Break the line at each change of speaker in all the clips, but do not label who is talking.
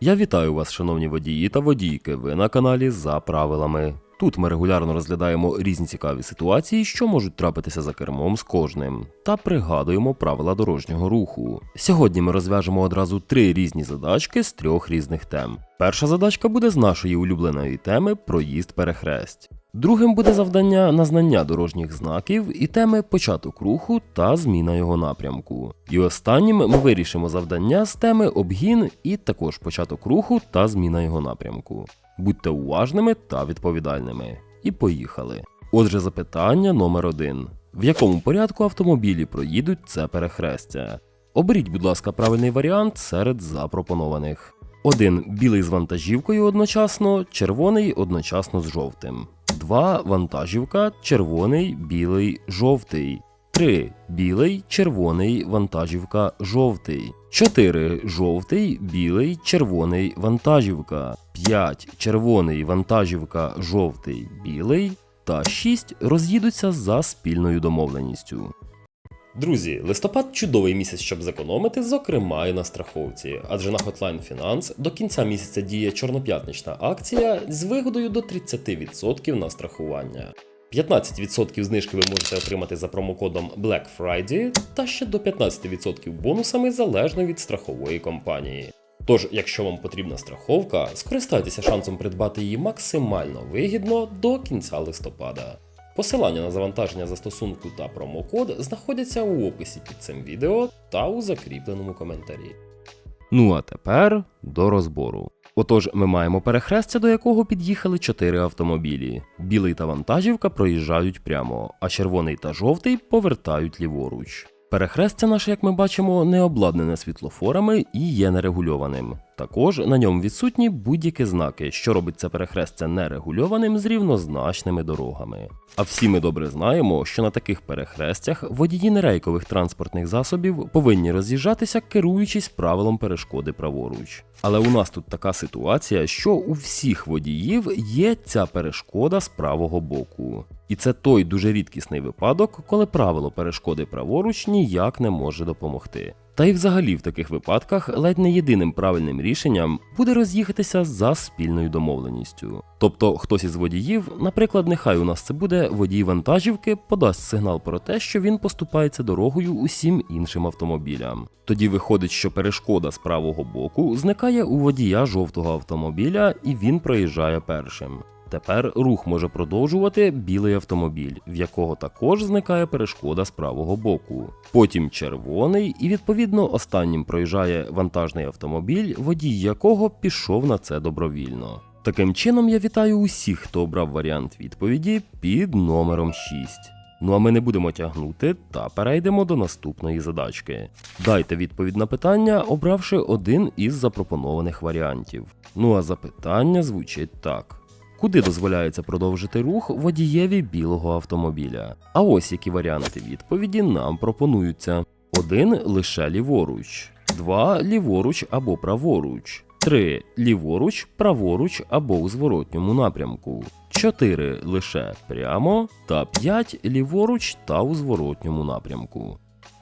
Я вітаю вас, шановні водії та водійки. Ви на каналі за правилами. Тут ми регулярно розглядаємо різні цікаві ситуації, що можуть трапитися за кермом з кожним, та пригадуємо правила дорожнього руху. Сьогодні ми розв'яжемо одразу три різні задачки з трьох різних тем. Перша задачка буде з нашої улюбленої теми проїзд перехресть. Другим буде завдання на знання дорожніх знаків і теми початок руху та зміна його напрямку. І останнім ми вирішимо завдання з теми обгін і також початок руху та зміна його напрямку. Будьте уважними та відповідальними. І поїхали. Отже, запитання номер один: в якому порядку автомобілі проїдуть це перехрестя? Оберіть, будь ласка, правильний варіант серед запропонованих. Один білий з вантажівкою одночасно, червоний одночасно з жовтим. 2 вантажівка, червоний, білий, жовтий. 3 білий, червоний, вантажівка, жовтий. 4 жовтий, білий, червоний, вантажівка. 5 червоний, вантажівка, жовтий, білий. Та 6 роз'їдуться за спільною домовленістю. Друзі, листопад чудовий місяць, щоб зекономити, зокрема і на страховці. Адже на Hotline Finance до кінця місяця діє чорноп'ятнична акція з вигодою до 30% на страхування. 15% знижки ви можете отримати за промокодом Black Friday та ще до 15% бонусами залежно від страхової компанії. Тож, якщо вам потрібна страховка, скористайтеся шансом придбати її максимально вигідно до кінця листопада. Посилання на завантаження застосунку та промокод знаходяться у описі під цим відео та у закріпленому коментарі. Ну а тепер до розбору. Отож, ми маємо перехрестя, до якого під'їхали чотири автомобілі. Білий та вантажівка проїжджають прямо, а червоний та жовтий повертають ліворуч. Перехрестя наше, як ми бачимо, не обладнане світлофорами і є нерегульованим. Також на ньому відсутні будь-які знаки, що робить це перехрестя нерегульованим з рівнозначними дорогами. А всі ми добре знаємо, що на таких перехрестях водії нерейкових транспортних засобів повинні роз'їжджатися, керуючись правилом перешкоди праворуч. Але у нас тут така ситуація, що у всіх водіїв є ця перешкода з правого боку. І це той дуже рідкісний випадок, коли правило перешкоди праворуч ніяк не може допомогти. Та й взагалі в таких випадках ледь не єдиним правильним рішенням буде роз'їхатися за спільною домовленістю. Тобто хтось із водіїв, наприклад, нехай у нас це буде водій вантажівки, подасть сигнал про те, що він поступається дорогою усім іншим автомобілям. Тоді виходить, що перешкода з правого боку зникає у водія жовтого автомобіля і він проїжджає першим. Тепер рух може продовжувати білий автомобіль, в якого також зникає перешкода з правого боку. Потім червоний, і відповідно останнім проїжджає вантажний автомобіль, водій якого пішов на це добровільно. Таким чином, я вітаю усіх, хто обрав варіант відповіді під номером 6. Ну а ми не будемо тягнути та перейдемо до наступної задачки. Дайте відповідь на питання, обравши один із запропонованих варіантів. Ну а запитання звучить так. Куди дозволяється продовжити рух водієві білого автомобіля? А ось які варіанти відповіді нам пропонуються: 1 лише ліворуч, 2 ліворуч або праворуч, 3 ліворуч, праворуч або у зворотньому напрямку, 4 лише прямо та 5 ліворуч та у зворотньому напрямку.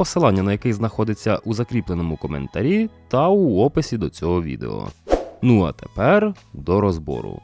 посилання на який знаходиться у закріпленому коментарі та у описі до цього відео. Ну а тепер до розбору.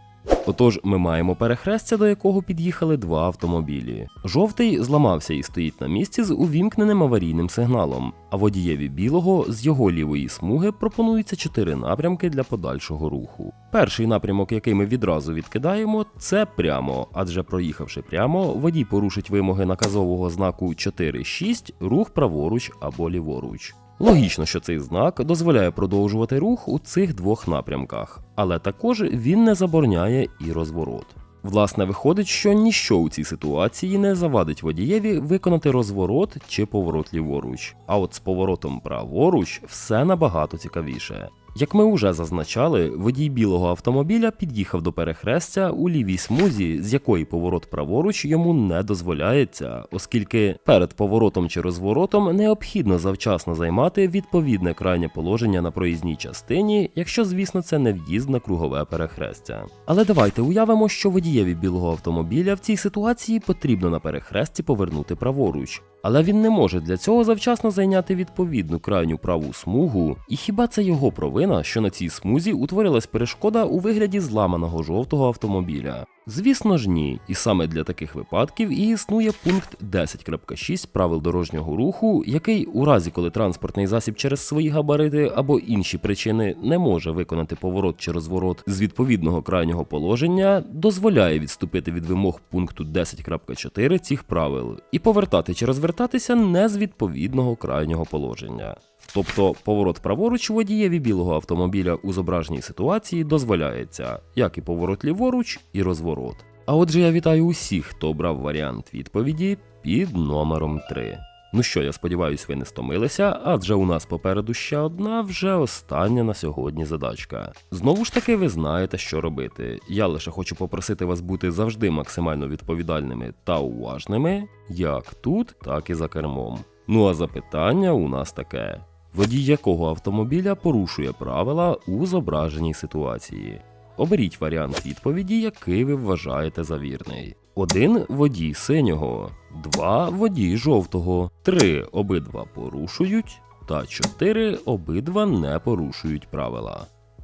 Отож, ми маємо перехрестя, до якого під'їхали два автомобілі. Жовтий зламався і стоїть на місці з увімкненим аварійним сигналом, а водієві білого з його лівої смуги пропонується чотири напрямки для подальшого руху. Перший напрямок, який ми відразу відкидаємо, це прямо, адже проїхавши прямо, водій порушить вимоги наказового знаку 4-6, рух праворуч або ліворуч. Логічно, що цей знак дозволяє продовжувати рух у цих двох напрямках, але також він не забороняє і розворот. Власне, виходить, що ніщо у цій ситуації не завадить водієві виконати розворот чи поворот ліворуч. А от з поворотом праворуч все набагато цікавіше. Як ми вже зазначали, водій білого автомобіля під'їхав до перехрестя у лівій смузі, з якої поворот праворуч йому не дозволяється, оскільки перед поворотом чи розворотом необхідно завчасно займати відповідне крайнє положення на проїзній частині, якщо, звісно, це не в'їзд на кругове перехрестя. Але давайте уявимо, що водієві білого автомобіля в цій ситуації потрібно на перехресті повернути праворуч. Але він не може для цього завчасно зайняти відповідну крайню праву смугу, і хіба це його провина, що на цій смузі утворилась перешкода у вигляді зламаного жовтого автомобіля? Звісно ж ні, і саме для таких випадків і існує пункт 10.6 правил дорожнього руху, який у разі, коли транспортний засіб через свої габарити або інші причини не може виконати поворот чи розворот з відповідного крайнього положення, дозволяє відступити від вимог пункту 10.4 цих правил і повертати чи розвертатися не з відповідного крайнього положення. Тобто поворот праворуч водієві білого автомобіля у зображеній ситуації дозволяється, як і поворот ліворуч, і розворот. А отже, я вітаю усіх, хто обрав варіант відповіді під номером 3. Ну що, я сподіваюся, ви не стомилися, адже у нас попереду ще одна, вже остання на сьогодні задачка. Знову ж таки, ви знаєте, що робити. Я лише хочу попросити вас бути завжди максимально відповідальними та уважними, як тут, так і за кермом. Ну а запитання у нас таке: водій якого автомобіля порушує правила у зображеній ситуації? Оберіть варіант відповіді, який ви вважаєте за вірний. 1 водій синього, 2 водій жовтого, 3 обидва порушують, та 4 обидва не порушують правила.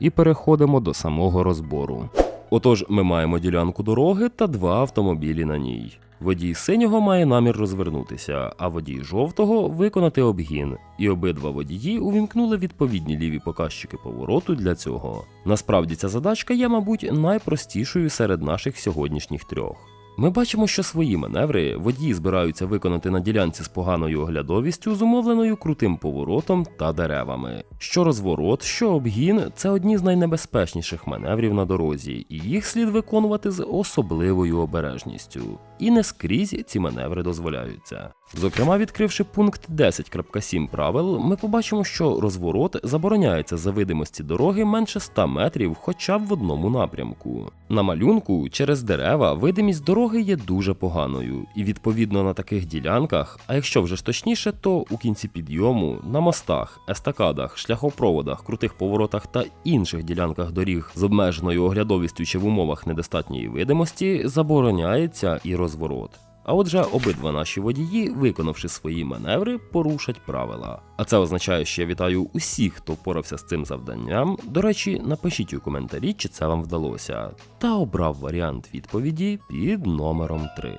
і переходимо до самого розбору. Отож, ми маємо ділянку дороги та два автомобілі на ній. Водій синього має намір розвернутися, а водій жовтого виконати обгін. І обидва водії увімкнули відповідні ліві показчики повороту для цього. Насправді ця задачка є, мабуть, найпростішою серед наших сьогоднішніх трьох. Ми бачимо, що свої маневри водії збираються виконати на ділянці з поганою оглядовістю, зумовленою крутим поворотом та деревами. Що розворот, що обгін це одні з найнебезпечніших маневрів на дорозі, і їх слід виконувати з особливою обережністю. І не скрізь ці маневри дозволяються. Зокрема, відкривши пункт 10.7 правил, ми побачимо, що розворот забороняється за видимості дороги менше 100 метрів хоча б в одному напрямку. На малюнку через дерева видимість дороги є дуже поганою, і відповідно на таких ділянках, а якщо вже ж точніше, то у кінці підйому, на мостах, естакадах, шляхопроводах, крутих поворотах та інших ділянках доріг з обмеженою оглядовістю чи в умовах недостатньої видимості забороняється і розворот. А отже, обидва наші водії, виконавши свої маневри, порушать правила. А це означає, що я вітаю усіх, хто впорався з цим завданням. До речі, напишіть у коментарі, чи це вам вдалося, та обрав варіант відповіді під номером 3.